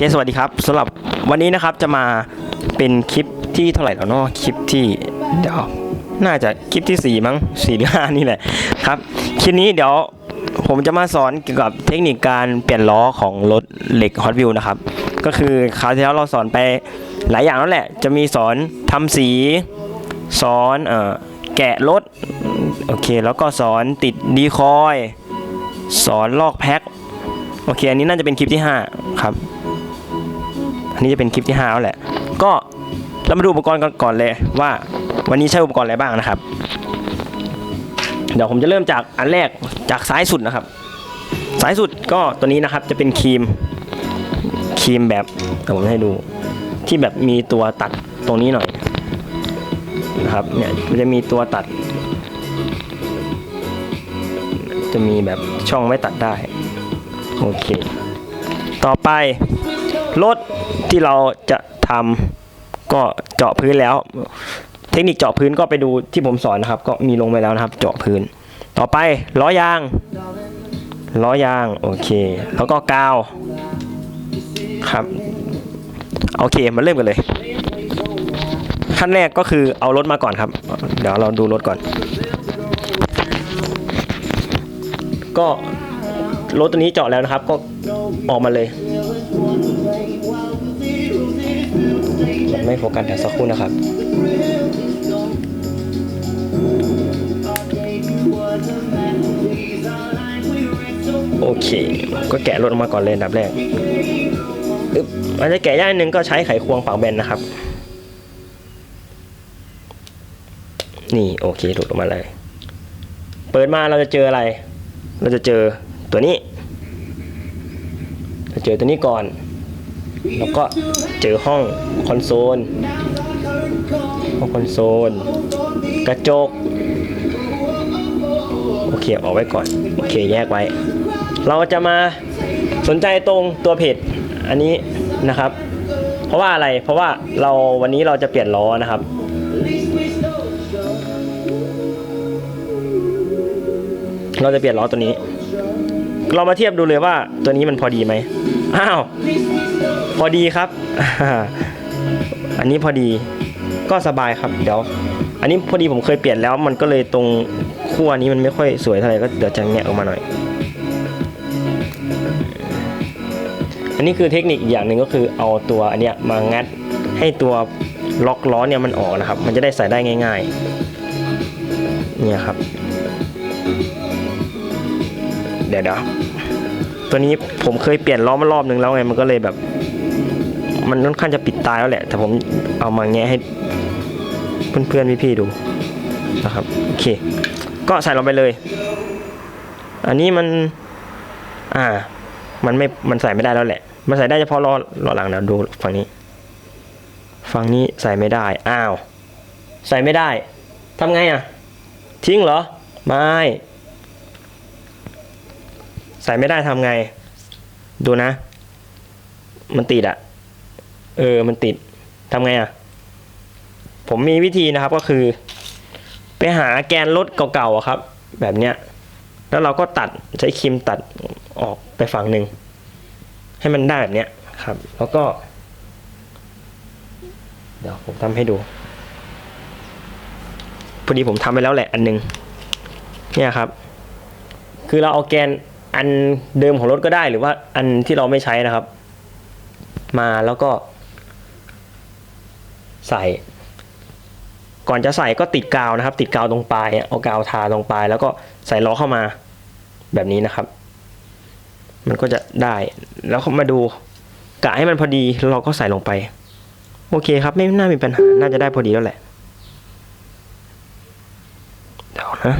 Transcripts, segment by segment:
เคสวัสดีครับสำหรับวันนี้นะครับจะมาเป็นคลิปที่เท่าไหร่แล้วเนาะคลิปที่เดี๋ยวน่าจะคลิปที่ 4 มั้ง4หรือ5นี่แหละครับคลิปนี้เดี๋ยวผมจะมาสอนเกี่ยวกับเทคนิคการเปลี่ยนล้อของรถเหล็ก Hot Wheel นะครับก็คือคราวที่แล้วเราสอนไปหลายอย่างแล้วแหละ จะมีสอนทำสีสอนเอ่อแกะรถโอเคแล้วก็สอนติดดีคอย สอนลอกแพ็คโอเคอันนี้น่าจะเป็นคลิปที่ 5 ครับ อันนี้จะเป็นคลิปที่5แล้วแหละ ก็เรามาดูอุปกรณ์กันก่อนเลยว่าวันนี้ใช้อุปกรณ์อะไรบ้างนะครับ เดี๋ยวผมจะเริ่มจากอันแรกจากซ้ายสุดนะครับซ้ายสุดก็ตัวนี้นะครับจะเป็นครีมครีมแบบเดี๋ยวผมให้ดูที่แบบมีตัวตัดตรงนี้หน่อยนะครับเนี่ยมันจะมีตัวตัด จะมีแบบช่องไว้ตัดได้โอเค ต่อไป รถที่เราจะทำก็เจาะพื้นแล้ว เทคนิคเจาะพื้นก็ไปดูที่ผมสอนนะครับ ก็มีลงไปแล้วนะครับ เจาะพื้น ต่อไปล้อยางล้อยางโอเค แล้วก็กาวครับโอเคมาเริ่มกันเลย ขั้นแรกก็คือเอารถมาก่อนครับ เดี๋ยวเราดูรถก่อน ก็รถตัวนี้เจาะแล้วนะครับ ก็ออกมาเลย ไม่โฟกัสแต่สักครู่นะครับโอเค ก็แกะรถออกมาก่อนเลยดับแรกอึ๊บมันจะแกะย่ากนิดนึงก็ใช้ไขควงฝังแบนนะครับ นี่โอเคหลุดออกมาเลย เปิดมาเราจะเจออะไร เราจะเจอตัวนี้เราเจอตัวนี้ก่อน แล้วก็เจอห้องคอนโซล ห้องคอนโซล กระจก โอเคออกไว้ก่อน โอเคแยกไว้ เราจะมาสนใจตรงตัวเพจอันนี้นะครับ เพราะว่าอะไร เพราะว่าเราวันนี้เราจะเปลี่ยนล้อนะครับเราจะเปลี่ยนล้อตัวนี้ เรามาเทียบดูเลยว่าตัวนี้มันพอดีไหม อ้าว พอดีครับ อันนี้พอดีก็สบายครับ เดี๋ยว อันนี้พอดีผมเคยเปลี่ยนแล้ว มันก็เลยตรงขั้วนี้มันไม่ค่อยสวยเท่าไหร่ก็เดี๋ยวจะแงะออกมาหน่อย อันนี้คือเทคนิคอย่างหนึ่งก็คือเอาตัวอันเนี้ยมางัดให้ตัวล็อกล้อเนี่ยมันออกนะครับ มันจะได้ใส่ได้ง่าย ๆ เนี่ยครับ เดี๋ยวเดี๋ยว ตัวนี้ผมเคยเปลี่ยนล้อมารอบนึงแล้วไงมันก็เลยแบบ มันค่อนข้างจะปิดตายแล้วแหละ แต่ผมเอามาแงะให้เพื่อนๆพี่ๆดูนะครับโอเค ก็ใส่ลงไปเลย อันนี้มัน อ่า มันไม่มันใส่ไม่ได้แล้วแหละ มันใส่ได้เฉพาะล้อล้อหลังนะดูฝั่งนี้ ฝั่งนี้ใส่ไม่ได้ อ้าว ใส่ไม่ได้ทำไงอะ ทิ้งเหรอ ไม่ ใส่ไม่ได้ทำไง ดูนะ มันติดอะเออ มันติดทำไงอะผมมีวิธีนะครับก็คือ ไปหาแกนรถเก่าๆอะครับ แบบเนี้ย แล้วเราก็ตัดใช้ครีมตัดออกไปฝั่งหนึ่งให้มันได้แบบเนี้ยครับ แล้วก็ เดี๋ยวผมทำให้ดูพอดีผมทำไปแล้วแหละอันหนึง เนี่ยครับ คือเราเอาแกน อันเดิมของรถก็ได้หรือว่าอันที่เราไม่ใช้นะครับ มาแล้วก็ ใส่ ก่อนจะใส่ก็ติดกาวนะครับ ติดกาวตรงปลายเอากาวทาตรงปลาย แล้วก็ใส่ล้อเข้ามาแบบนี้นะครับ มันก็จะได้แล้วมาดูกะให้มันพอดีแล้วเราก็ใส่ลงไป โอเคครับ ไม่น่ามีปัญหาน่าจะได้พอดีแล้วแหละเดี๋ยวนะ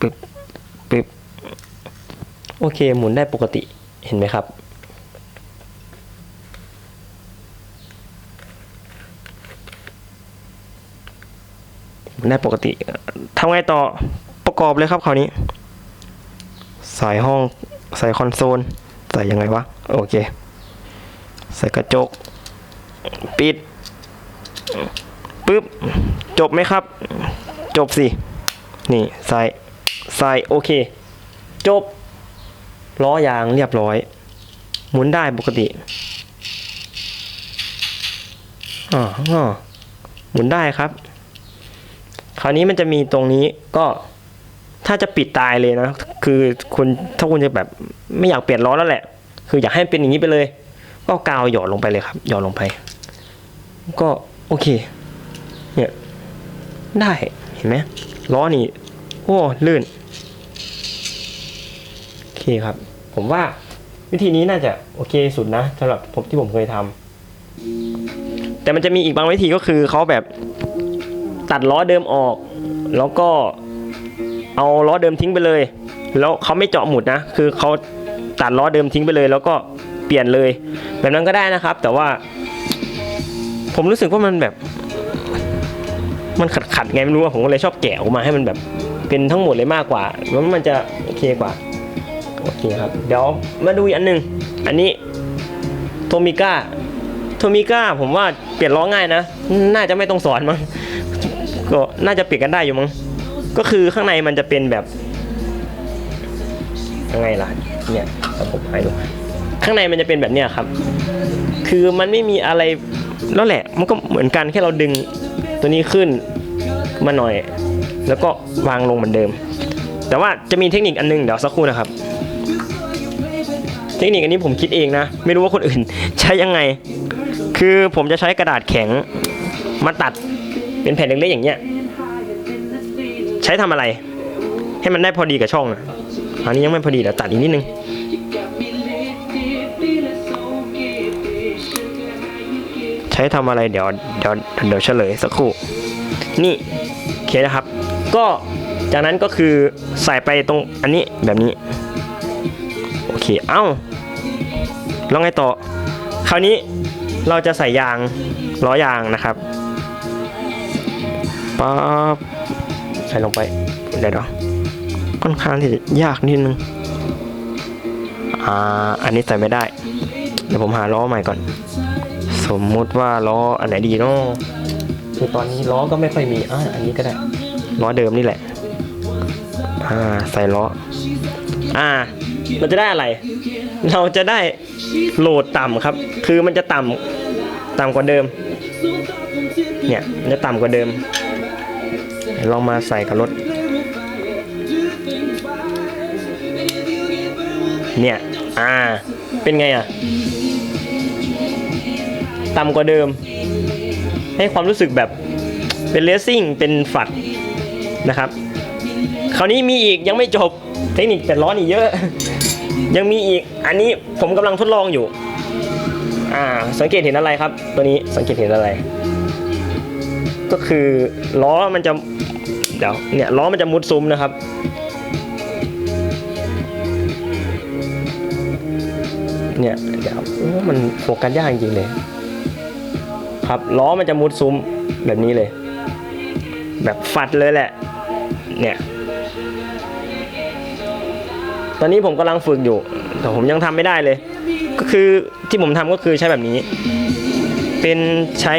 ปึ๊บ ปึ๊บโอเคหมุนได้ปกติเห็นไหมครับ หมุนได้ปกติทำไงต่อประกอบเลยครับคราวนี้ใส่ห้องใส่คอนโซลใส่ยังไงวะ โอเค ใส่กระจก ปิดปึ๊บ จบไหมครับ จบสิ นี่ใส่ ใส่โอเค จบ ล้อยางเรียบร้อย หมุนได้ปกติอ๋อหมุนได้ครับ คราวนี้มันจะมีตรงนี้ก็ถ้าจะปิดตายเลยนะ คือคุณถ้าคุณจะแบบไม่อยากเปลี่ยนล้อแล้วแหละ คืออยากให้เป็นอย่างนี้ไปเลย ก็กาวหยอดลงไปเลยครับ หยอดลงไป ก็โอเค เนี่ย ได้เห็นไหมล้อนี่ โอ้ลื่น โอเคครับ ผมว่าวิธีนี้น่าจะโอเคสุดนะสำหรับผมที่ผมเคยทำแต่มันจะมีอีกบางวิธีก็คือเขาแบบตัดล้อเดิมออก แล้วก็เอาล้อเดิมทิ้งไปเลย แล้วเขาไม่เจาะหมุดนะ คือเขาตัดล้อเดิมทิ้งไปเลย แล้วก็เปลี่ยนเลย แบบนั้นก็ได้นะครับ แต่ว่า ผมรู้สึกว่ามันแบบ มันขัดขัดๆไงไม่รู้ว่าผมก็เลยชอบแกะออกมาให้มันแบบ เป็นทั้งหมดเลยมากกว่าแล้วมันจะโอเคกว่าโอเคครับเดี๋ยวมาดูอีกอันหนึ่งอันนี้โทมิก้าโทมิก้าผมว่าเปลี่ยนล้อง่ายนะ น่าจะไม่ต้องสอนมั้งก็น่าจะเปลี่ยนกันได้อยู่มั้งก็คือข้างในมันจะเป็นแบบยังไงล่ะเนี่ยผมให้ดูข้างในมันจะเป็นแบบเนี้ยครับ คือมันไม่มีอะไรแล้วแหละ มันก็เหมือนกันแค่เราดึงตัวนี้ขึ้นมาหน่อย แล้วก็วางลงเหมือนเดิม แต่ว่าจะมีเทคนิคอันนึงเดี๋ยวสักครู่นะครับ เทคนิคอันนี้ผมคิดเองนะ ไม่รู้ว่าคนอื่น ใช้ยังไง คือผมจะใช้กระดาษแข็งมาตัดเป็นแผ่นเล็กๆอย่างเงี้ย ใช้ทำอะไร ให้มันได้พอดีกับช่องอะอันนี้ยังไม่พอดีเดี๋ยวตัดอีกนิดนึงใช้ทำอะไรเดี๋ยวเดี๋ยวเดี๋ยวเฉลยสักครู่ นี่เคนะครับ ก็จากนั้นก็คือใส่ไปตรงอันนี้แบบนี้ โอเค เอ้าแล้วไงต่อ คราวนี้เราจะใส่ยางล้อยางนะครับป๊าบใส่ลงไปเดี๋ยวเดี๋ยวค่อนข้างที่จะยากนิดนึงอ่าอันนี้ใส่ไม่ได้ เดี๋ยวผมหาล้อใหม่ก่อน สมมุติว่าล้ออันไหนดีเนาะคือตอนนี้ล้อก็ไม่ค่อยมีอ่าอันนี้ก็ได้ ล้อเดิมนี่แหละ อ่า ใส่ล้อ อ่า มันจะได้อะไร เราจะได้โหลดต่ำครับ คือมันจะต่ำต่ำกว่าเดิม เนี่ยมันจะต่ำกว่าเดิม ลองมาใส่กับรถ เนี่ย อ่า เป็นไงอะ ต่ำกว่าเดิม ให้ความรู้สึกแบบเป็นเลสซิ่ง เป็นฝัด นะครับ คราวนี้มีอีกยังไม่จบเทคนิคแต่ร้อนอีกเยอะ ยังมีอีกอันนี้ผมกำลังทดลองอยู่ อ่า สังเกตเห็นอะไรครับ ตัวนี้สังเกตเห็นอะไร ก็คือล้อมันจะเดี๋ยวเนี่ยล้อมันจะมุดซุ้มนะครับเนี่ยเดี๋ยวมันโฟกัสยากจริงเลย ครับล้อมันจะมุดซุ้มแบบนี้เลย แบบฟัดเลยแหละ เนี่ย ตอนนี้ผมกำลังฝึกอยู่ แต่ผมยังทำไม่ได้เลย ก็คือที่ผมทำก็คือใช้แบบนี้ เป็นใช้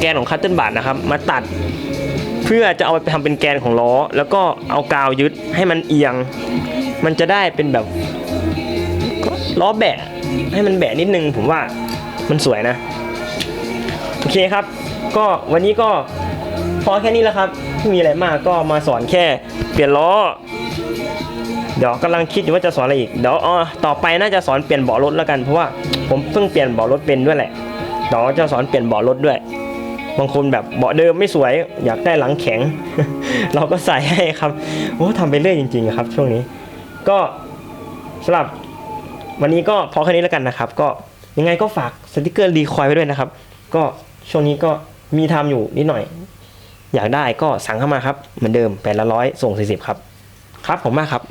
แกนของคัตเติลบาร์นะครับ มาตัดเพื่อจะเอาไปทำเป็นแกนของล้อ แล้วก็เอากาวยึดให้มันเอียง มันจะได้เป็นแบบล้อแบะให้มันแบะนิดนึง ผมว่ามันสวยนะ โอเคครับ ก็วันนี้ก็ พอแค่นี้แล้วครับไม่มีอะไรมากก็มาสอนแค่ เปลี่ยนล้อ เดี๋ยวกำลังคิดอยู่ว่าจะสอนอะไรอีกเดี๋ยวอ๋อต่อไปน่าจะสอนเปลี่ยนเบาะรถแล้วกันเพราะว่าผมเพิ่งเปลี่ยนเบาะรถเป็นด้วยแหละเดี๋ยวจะสอนเปลี่ยนเบาะรถด้วยบางคนแบบเบาะเดิมไม่สวย อยากได้หลังแข็ง เราก็ใส่ให้ครับโอ้ทำไปเรื่อยจริงๆครับ ช่วงนี้ ก็สำหรับวันนี้ก็พอแค่นี้แล้วกันนะครับ ก็ยังไงก็ฝากสติกเกอร์รีคอยไว้ด้วยนะครับ ก็ช่วงนี้ก็มีทำอยู่นิดหน่อย อยากได้ก็สั่งเข้ามาครับเหมือนเดิมแปดละร้อยส่งสี่สิบครับครับผมมากครับ